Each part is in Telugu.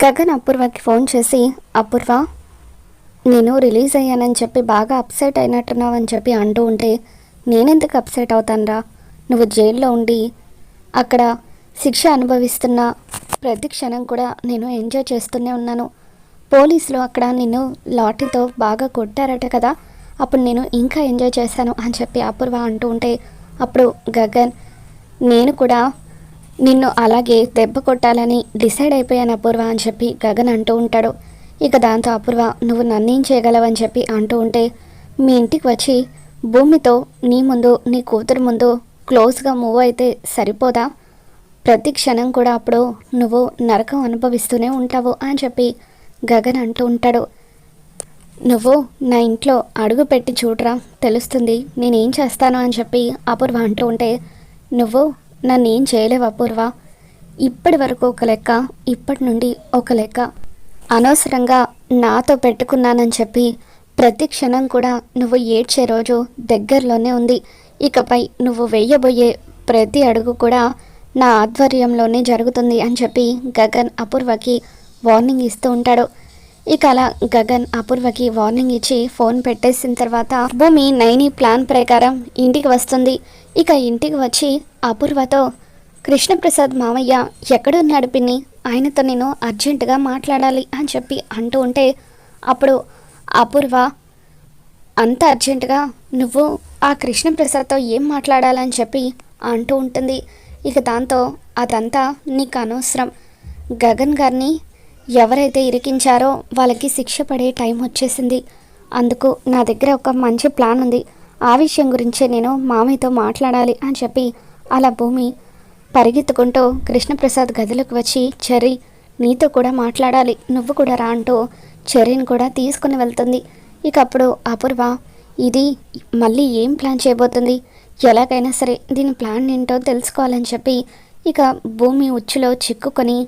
గగన్ అపూర్వకి ఫోన్ చేసి అపూర్వ నేను రిలీజ్ అయ్యానని చెప్పి బాగా అప్సెట్ అయినట్టున్నావు అని చెప్పి అంటూ ఉంటే నేనెందుకు అప్సెట్ అవుతానురా? నువ్వు జైల్లో ఉండి అక్కడ శిక్ష అనుభవిస్తున్న ప్రతి క్షణం కూడా నేను ఎంజాయ్ చేస్తూనే ఉన్నాను. పోలీసులు అక్కడ నిన్ను లాఠీతో బాగా కొట్టారట కదా అప్పుడు నేను ఇంకా ఎంజాయ్ చేశాను అని చెప్పి అపూర్వ అంటూ ఉంటే అప్పుడు గగన్ నేను కూడా నిన్ను అలాగే దెబ్బ కొట్టాలని డిసైడ్ అయిపోయాను అపూర్వ అని చెప్పి గగన్ అంటూ ఉంటాడు. ఇక దాంతో అపూర్వ నువ్వు నన్నేం చేయగలవని చెప్పి అంటూ ఉంటే మీ ఇంటికి వచ్చి భూమితో నీ ముందు నీ కూతురు ముందు క్లోజ్గా మూవ్ అయితే సరిపోదా? ప్రతి క్షణం కూడా అప్పుడు నువ్వు నరకం అనుభవిస్తూనే ఉంటావు అని చెప్పి గగన్ అంటూ ఉంటాడు. నువ్వు నా ఇంట్లో అడుగు పెట్టి చూడరా తెలుస్తుంది నేనేం చేస్తాను అని చెప్పి అపూర్వ అంటూ ఉంటే నువ్వు నన్ను ఏం చేయలేవు అపూర్వ. ఇప్పటి వరకు ఒక లెక్క ఇప్పటి నుండి ఒక లెక్క. అనవసరంగా నాతో పెట్టుకున్నానని చెప్పి ప్రతి క్షణం కూడా నువ్వు ఏడ్చే రోజు దగ్గరలోనే ఉంది. ఇకపై నువ్వు వేయబోయే ప్రతి అడుగు కూడా నా ఆధ్వర్యంలోనే జరుగుతుంది అని చెప్పి గగన్ అపూర్వకి వార్నింగ్ ఇస్తూ ఉంటాడు. ఇక అలా గగన్ అపూర్వకి వార్నింగ్ ఇచ్చి ఫోన్ పెట్టేసిన తర్వాత భూమి నైని ప్లాన్ ప్రకారం ఇంటికి వస్తుంది. ఇక ఇంటికి వచ్చి అపూర్వతో కృష్ణప్రసాద్ మామయ్య ఎక్కడున్నాడు పిన్ని? ఆయనతో నేను అర్జెంటుగా మాట్లాడాలి అని చెప్పి అంటూ ఉంటే అప్పుడు అపూర్వ అంత అర్జెంటుగా నువ్వు ఆ కృష్ణప్రసాద్తో ఏం మాట్లాడాలని చెప్పి అంటూ ఉంటుంది. ఇక దాంతో అదంతా నీకు అనవసరం. గగన్ గారిని ఎవరైతే ఇరికించారో వాళ్ళకి శిక్ష పడే టైం వచ్చేసింది. అందుకు నా దగ్గర ఒక మంచి ప్లాన్ ఉంది. ఆ విషయం గురించే నేను మామయ్యతో మాట్లాడాలి అని చెప్పి అలా భూమి పరిగెత్తుకుంటూ కృష్ణప్రసాద్ గదిలోకి వచ్చి చెర్రీ నీతో కూడా మాట్లాడాలి. నువ్వు కూడా రా అంటూ చెర్రీని కూడా తీసుకుని వెళ్తుంది. ఇక అప్పుడు అపూర్వ ఇది మళ్ళీ ఏం ప్లాన్ చేయబోతుంది? ఎలాగైనా సరే దీని ప్లాన్ ఏంటో తెలుసుకోవాలని చెప్పి ఇక భూమి ఉచ్చులో చిక్కుకొని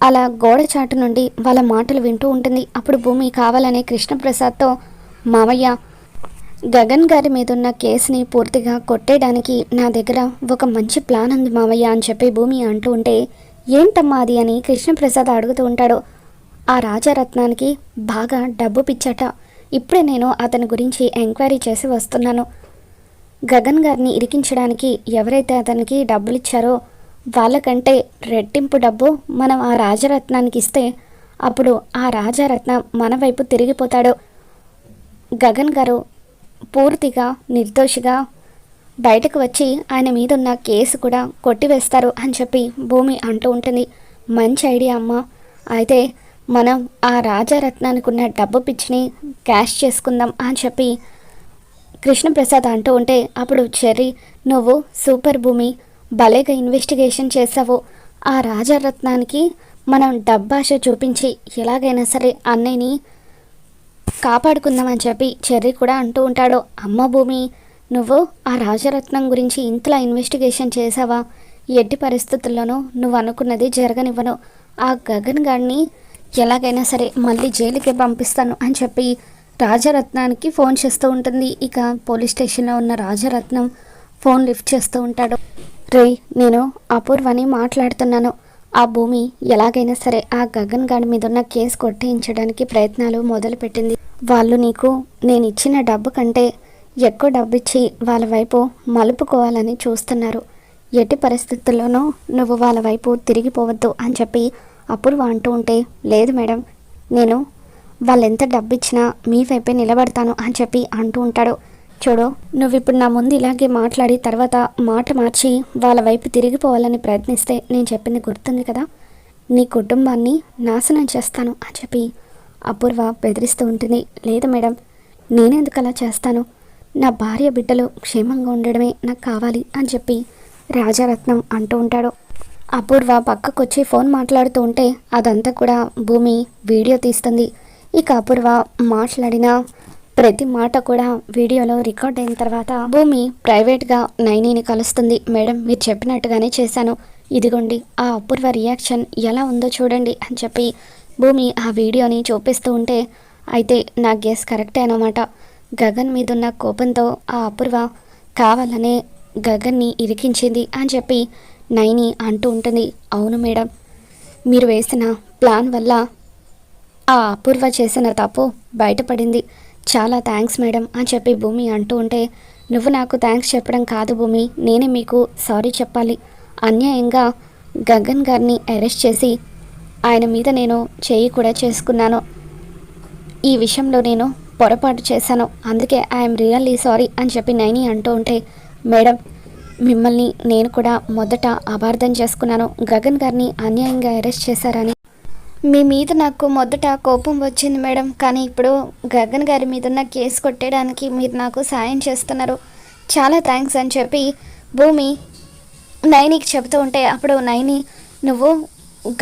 అలా గోడ చాటు నుండి వాళ్ళ మాటలు వింటూ ఉంటుంది. అప్పుడు భూమి కావాలనే కృష్ణప్రసాద్తో మావయ్య గగన్ గారి మీద ఉన్న కేసుని పూర్తిగా కొట్టేయడానికి నా దగ్గర ఒక మంచి ప్లాన్ ఉంది మావయ్య అని చెప్పి భూమి అంటూ ఉంటే ఏంటమ్మా అది? అని కృష్ణప్రసాద్ అడుగుతూ ఉంటాడు. ఆ రాజారత్నానికి బాగా డబ్బు పిచ్చట. ఇప్పుడే నేను అతని గురించి ఎంక్వైరీ చేసి వస్తున్నాను. గగన్ గారిని ఇరికించడానికి ఎవరైతే అతనికి డబ్బులు ఇచ్చారో వాళ్ళకంటే రెట్టింపు డబ్బు మనం ఆ రాజరత్నానికి ఇస్తే అప్పుడు ఆ రాజరత్నం మన వైపు తిరిగిపోతాడు. గగన్ గారు పూర్తిగా నిర్దోషిగా బయటకు వచ్చి ఆయన మీద ఉన్న కేసు కూడా కొట్టివేస్తారు అని చెప్పి భూమి అంటూ ఉంటుంది. మంచి ఐడియా అమ్మ. అయితే మనం ఆ రాజారత్నానికి ఉన్న డబ్బు పిచ్చిని క్యాష్ చేసుకుందాం అని చెప్పి కృష్ణప్రసాద్ అంటూ ఉంటే అప్పుడు చెర్రీ నువ్వు సూపర్ భూమి భలేగా ఇన్వెస్టిగేషన్ చేసావు ఆ రాజారత్నానికి మనం డబ్బాష చూపించి ఎలాగైనా సరే అన్నయ్యని కాపాడుకుందామని చెప్పి చెర్రీ కూడా అంటూ ఉంటాడు. అమ్మ భూమి నువ్వు ఆ రాజరత్నం గురించి ఇంతలా ఇన్వెస్టిగేషన్ చేసావా ఎట్టి పరిస్థితుల్లోనూ నువ్వు అనుకున్నది జరగనివ్వను. ఆ గగన్ గారిని ఎలాగైనా సరే మళ్ళీ జైలుకే పంపిస్తాను అని చెప్పి రాజరత్నానికి ఫోన్ చేస్తూ ఉంటుంది. ఇక పోలీస్ స్టేషన్లో ఉన్న రాజరత్నం ఫోన్ లిఫ్ట్ చేస్తూ ఉంటాడు. రే నేను అపూర్వని మాట్లాడుతున్నాను. ఆ భూమి ఎలాగైనా సరే ఆ గగన్ గాడి మీద ఉన్న కేసు కొట్టేయించడానికి ప్రయత్నాలు మొదలుపెట్టింది. వాళ్ళు నీకు నేను ఇచ్చిన డబ్బు కంటే ఎక్కువ డబ్బు ఇచ్చి వాళ్ళ వైపు మలుపుకోవాలని చూస్తున్నారు. ఎట్టి పరిస్థితుల్లోనూ నువ్వు వాళ్ళ వైపు తిరిగిపోవద్దు అని చెప్పి అపూర్వ అంటూ ఉంటే లేదు మేడం నేను వాళ్ళు ఎంత డబ్బు ఇచ్చినా మీ వైపే నిలబడతాను అని చెప్పి అంటూ ఉంటాడు. చూడు నువ్వు ఇప్పుడు నా ముందు ఇలాగే మాట్లాడి తర్వాత మాట మార్చి వాళ్ళ వైపు తిరిగిపోవాలని ప్రయత్నిస్తే నేను చెప్పింది గుర్తుంది కదా? నీ కుటుంబాన్ని నాశనం చేస్తాను అని చెప్పి అపూర్వ బెదిరిస్తూ ఉంటుంది. లేదు మేడం నేనెందుకు అలా చేస్తాను? నా భార్య బిడ్డలు క్షేమంగా ఉండడమే నాకు కావాలి అని చెప్పి రాజారత్నం అంటూ ఉంటాడు. అపూర్వ పక్కకొచ్చి ఫోన్ మాట్లాడుతూ ఉంటే అదంతా కూడా భూమి వీడియో తీస్తుంది. ఇక అపూర్వ మాట్లాడిన ప్రతి మాట కూడా వీడియోలో రికార్డ్ అయిన తర్వాత భూమి ప్రైవేట్గా నైనీని కలుస్తుంది. మేడం మీరు చెప్పినట్టుగానే చేశాను. ఇదిగోండి ఆ అపూర్వ రియాక్షన్ ఎలా ఉందో చూడండి అని చెప్పి భూమి ఆ వీడియోని చూపిస్తూ ఉంటే అయితే నా గెస్ కరెక్టే అనమాట గగన్ మీదున్న కోపంతో ఆ అపూర్వ కావాలనే గగన్ని ఇరికించింది అని చెప్పి నైని అంటూ ఉంటుంది. అవును మేడం మీరు వేసిన ప్లాన్ వల్ల ఆ అపూర్వ చేసిన తప్పు బయటపడింది. చాలా థ్యాంక్స్ మేడం అని చెప్పి భూమి అంటూ ఉంటే నువ్వు నాకు థ్యాంక్స్ చెప్పడం కాదు భూమి నేనే మీకు సారీ చెప్పాలి. అన్యాయంగా గగన్ గారిని అరెస్ట్ చేసి ఆయన మీద నేను చేయి కూడా చేసుకున్నాను. ఈ విషయంలో నేను పొరపాటు చేశాను. అందుకే ఐఎమ్ రియల్లీ సారీ అని చెప్పి నైని అంటూ ఉంటే మేడం మిమ్మల్ని నేను కూడా మొదట అపార్థం చేసుకున్నాను. గగన్ గారిని అన్యాయంగా అరెస్ట్ చేశారని. మీ మీద నాకు మొదట కోపం వచ్చింది మేడం. కానీ ఇప్పుడు గగన్ గారి మీద ఉన్న కేసు కొట్టేయడానికి మీరు నాకు సాయం చేస్తున్నారు. చాలా థ్యాంక్స్ అని చెప్పి భూమి నైనికి చెబుతూ ఉంటే అప్పుడు నైని నువ్వు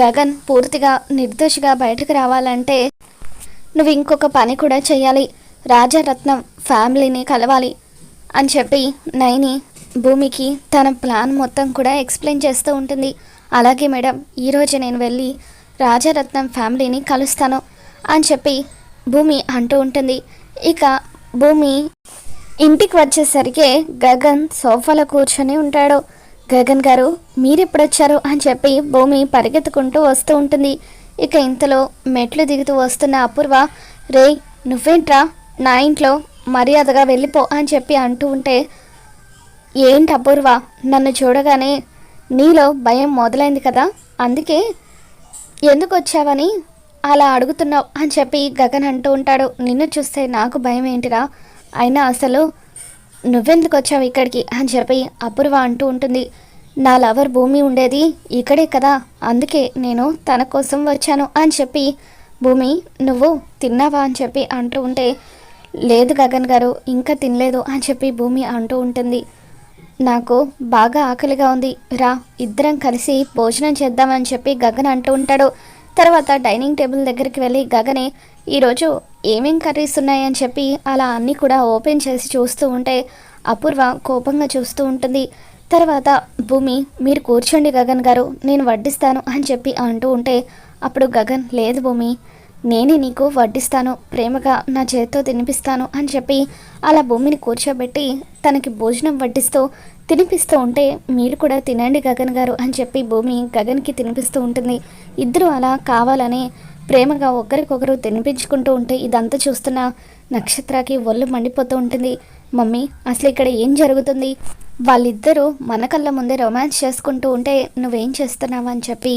గగన్ పూర్తిగా నిర్దోషిగా బయటకు రావాలంటే నువ్వు ఇంకొక పని కూడా చేయాలి రాజారత్నం ఫ్యామిలీని కలవాలి అని చెప్పి నైని భూమికి తన ప్లాన్ మొత్తం కూడా ఎక్స్ప్లెయిన్ చేస్తూ ఉంటుంది. అలాగే మేడం ఈరోజు నేను వెళ్ళి రాజారత్నం ఫ్యామిలీని కలుస్తాను అని చెప్పి భూమి అంటూ ఉంటుంది. ఇక భూమి ఇంటికి వచ్చేసరికి గగన్ సోఫాలో కూర్చొని ఉంటాడు. గగన్ గారు మీరెప్పుడు వచ్చారు అని చెప్పి భూమి పరిగెత్తుకుంటూ వస్తూ ఉంటుంది. ఇక ఇంతలో మెట్లు దిగుతూ వస్తున్న అపూర్వ రే నువ్వేంట్రా? నా ఇంట్లో మర్యాదగా వెళ్ళిపో అని చెప్పి అంటూ ఉంటే ఏంటి అపూర్వ? నన్ను చూడగానే నీలో భయం మొదలైంది కదా? అందుకే ఎందుకు వచ్చావని అలా అడుగుతున్నావు అని చెప్పి గగన్ అంటూ ఉంటాడు. నిన్ను చూస్తే నాకు భయం ఏంటిరా? అయినా అసలు నువ్వెందుకు వచ్చావు ఇక్కడికి అని చెప్పి అపూర్వ అంటూ ఉంటుంది. నా లవర్ భూమి ఉండేది ఇక్కడే కదా అందుకే నేను తన కోసం వచ్చాను అని చెప్పి భూమి నువ్వు తిన్నావా అని చెప్పి అంటూ ఉంటే లేదు గగన్ గారు ఇంకా తినలేదు అని చెప్పి భూమి అంటూ ఉంటుంది. నాకు బాగా ఆకలిగా ఉంది. రా ఇద్దరం కలిసి భోజనం చేద్దామని చెప్పి గగన్ అంటూ ఉంటాడు. తర్వాత డైనింగ్ టేబుల్ దగ్గరికి వెళ్ళి గగనే ఈరోజు ఏమేం కర్రీస్ ఉన్నాయని చెప్పి అలా అన్నీ కూడా ఓపెన్ చేసి చూస్తూ ఉంటే అపూర్వ కోపంగా చూస్తూ ఉంటుంది. తర్వాత భూమి మీరు కూర్చోండి గగన్ గారు నేను వడ్డిస్తాను అని చెప్పి అంటూ ఉంటే అప్పుడు గగన్ లేదు భూమి నేనే నీకు వడ్డిస్తాను ప్రేమగా నా చేతితో తినిపిస్తాను అని చెప్పి అలా భూమిని కూర్చోబెట్టి తనకి భోజనం వడ్డిస్తూ తినిపిస్తూ ఉంటే మీరు కూడా తినండి గగన్ గారు అని చెప్పి భూమి గగన్కి తినిపిస్తూ ఉంటుంది. ఇద్దరు అలా కావాలని ప్రేమగా ఒకరికొకరు తినిపించుకుంటూ ఉంటే ఇదంతా చూస్తున్న నక్షత్రకి ఒళ్ళు మండిపోతూ ఉంటుంది. మమ్మీ అసలు ఇక్కడ ఏం జరుగుతుంది? వాళ్ళిద్దరూ మన కళ్ళ ముందే రొమాన్స్ చేసుకుంటూ ఉంటే నువ్వేం చేస్తున్నావు అని చెప్పి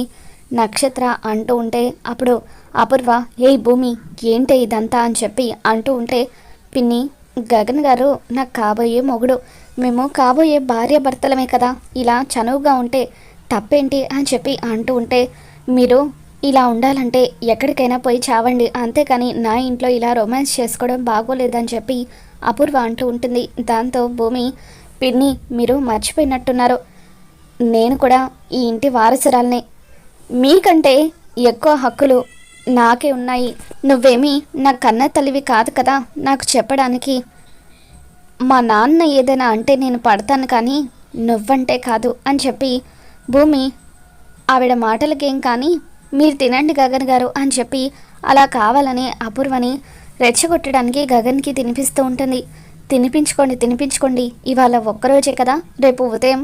నక్షత్ర అంటూ ఉంటే అప్పుడు అపూర్వ ఏ భూమి ఏంటి ఇదంతా? అని చెప్పి అంటూ ఉంటే పిన్ని గగన్ గారు నాకు కాబోయే మొగుడు. మేము కాబోయే భార్య భర్తలమే కదా. ఇలా చనువుగా ఉంటే తప్పేంటి? అని చెప్పి అంటూ ఉంటే మీరు ఇలా ఉండాలంటే ఎక్కడికైనా పోయి చావండి. అంతేకాని నా ఇంట్లో ఇలా రొమాన్స్ చేసుకోవడం బాగోలేదని చెప్పి అపూర్వ అంటూ ఉంటుంది. దాంతో భూమి పిన్ని మీరు మర్చిపోయినట్టున్నారు. నేను కూడా ఈ ఇంటి వారసురాల్ని. మీకంటే ఎక్కువ హక్కులు నాకే ఉన్నాయి. నువ్వేమీ నా కన్న తల్లివి కాదు కదా నాకు చెప్పడానికి. మా నాన్న ఏదైనా అంటే నేను పడతాను కానీ నువ్వంటే కాదు అని చెప్పి భూమి ఆవిడ మాటలకేం కానీ మీరు తినండి గగన్ గారు అని చెప్పి అలా కావాలని అపూర్వని రెచ్చగొట్టడానికి గగన్కి తినిపిస్తూ ఉంటుంది. తినిపించుకోండి తినిపించుకోండి. ఇవాళ ఒక్కరోజే కదా రేపు ఉదయం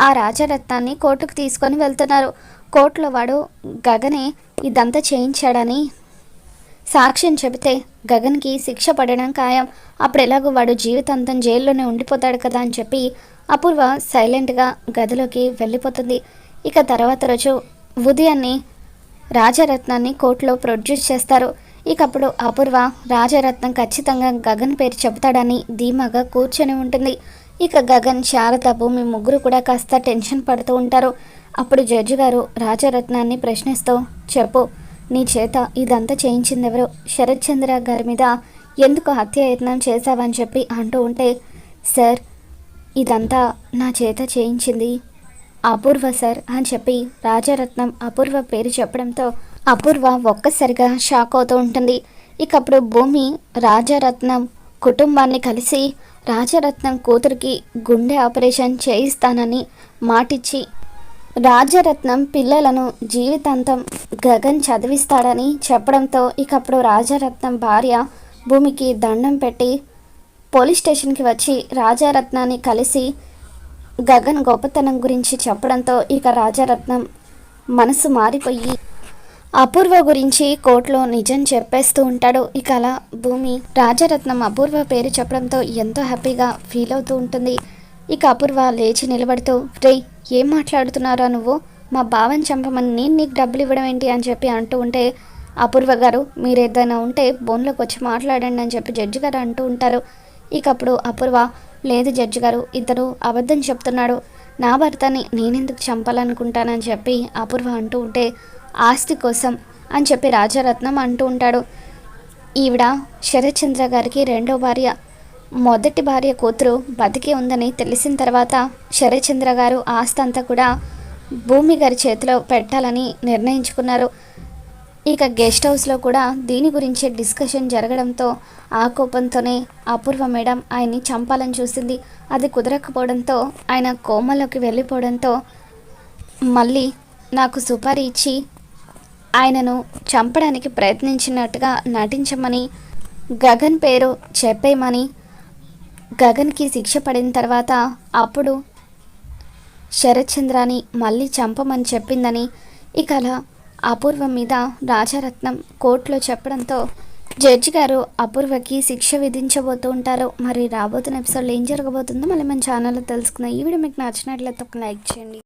ఆ రాజరత్నాన్ని కోర్టుకు తీసుకొని వెళ్తున్నారు. కోర్టులో వాడు గగనే ఇదంతా చేయించాడని సాక్ష్యం చెబితే గగన్కి శిక్ష పడడం ఖాయం. అప్పుడు ఎలాగో వాడు జీవితాంతం జైల్లోనే ఉండిపోతాడు కదా అని చెప్పి అపూర్వ సైలెంట్గా గదిలోకి వెళ్ళిపోతుంది. ఇక తర్వాత రోజు ఉదయాన్నే రాజరత్నాన్ని కోర్టులో ప్రొడ్యూస్ చేస్తారు. ఇక అప్పుడు అపూర్వ రాజరత్నం ఖచ్చితంగా గగన్ పేరు చెబుతాడని ధీమాగా కూర్చొని ఉంటుంది. ఇక గగన్ శారద భూమి ముగ్గురు కూడా కాస్త టెన్షన్ పడుతూ ఉంటారు. అప్పుడు జడ్జి గారు రాజరత్నాన్ని ప్రశ్నిస్తూ చెప్పు నీ చేత ఇదంతా చేయించింది ఎవరు శరత్ చంద్ర గారి మీద ఎందుకు హత్యాయత్నం చేశావని చెప్పి అంటూ ఉంటే సార్ ఇదంతా నా చేత చేయించింది అపూర్వ సార్ అని చెప్పి రాజరత్నం అపూర్వ పేరు చెప్పడంతో అపూర్వ ఒక్కసారిగా షాక్ అవుతూ ఉంటుంది. ఇక అప్పుడు భూమి రాజరత్నం కుటుంబాన్ని కలిసి రాజరత్నం కూతురికి గుండె ఆపరేషన్ చేయిస్తానని మాటిచ్చి రాజరత్నం పిల్లలను జీవితాంతం గగన్ చదివిస్తాడని చెప్పడంతో ఇకప్పుడు రాజరత్నం భార్య భూమికి దండం పెట్టి పోలీస్ స్టేషన్కి వచ్చి రాజారత్నాన్ని కలిసి గగన్ గొప్పతనం గురించి చెప్పడంతో ఇక రాజారత్నం మనసు మారిపోయి అపూర్వ గురించి కోర్టులో నిజం చెప్పేస్తూ ఉంటాడు. ఇక అలా భూమి రాజరత్నం అపూర్వ పేరు చెప్పడంతో ఎంతో హ్యాపీగా ఫీల్ అవుతూ ఉంటుంది. ఇక అపూర్వ లేచి నిలబడుతూ రే ఏం మాట్లాడుతున్నారా నువ్వు? మా బావని చంపమని నేను నీకు డబ్బులు ఇవ్వడం ఏంటి? అని చెప్పి అంటూ ఉంటే అపూర్వ గారు మీరు ఏదైనా ఉంటే బోన్లోకి వచ్చి మాట్లాడండి అని చెప్పి జడ్జి గారు అంటూ ఉంటారు. ఇక అప్పుడు అపూర్వ లేదు జడ్జి గారు ఇతను అబద్ధం చెప్తున్నాడు. నా భర్తని నేనెందుకు చంపాలనుకుంటానని చెప్పి అపూర్వ అంటూ ఉంటే ఆస్తి కోసం అని చెప్పి రాజారత్నం అంటూ ఉంటాడు. ఈవిడ శరత్చంద్ర గారికి రెండో భార్య. మొదటి భార్య కూతురు బతికి ఉందని తెలిసిన తర్వాత శరత్చంద్ర గారు ఆస్తి అంతా కూడా భూమి గారి చేతిలో పెట్టాలని నిర్ణయించుకున్నారు. ఇక గెస్ట్ హౌస్లో కూడా దీని గురించి డిస్కషన్ జరగడంతో ఆ కోపంతోనే అపూర్వ మేడం ఆయన్ని చంపాలని చూసింది. అది కుదరకపోవడంతో ఆయన కోమలోకి వెళ్ళిపోవడంతో మళ్ళీ నాకు సుపారీ ఇచ్చి ఆయనను చంపడానికి ప్రయత్నించినట్టుగా నటించమని గగన్ పేరు చెప్పేయమని గగన్కి శిక్ష పడిన తర్వాత అప్పుడు శరత్చంద్రాని మళ్ళీ చంపమని చెప్పిందని ఇక అలా అపూర్వ మీద రాజారత్నం కోర్టులో చెప్పడంతో జడ్జి గారు అపూర్వకి శిక్ష విధించబోతూ ఉంటారు మరి రాబోతున్న ఎపిసోడ్లో ఏం జరగబోతుందో మళ్ళీ మన ఛానల్లో తెలుసుకుందాం. ఈ వీడియో మీకు నచ్చినట్లయితే ఒక లైక్ చేయండి.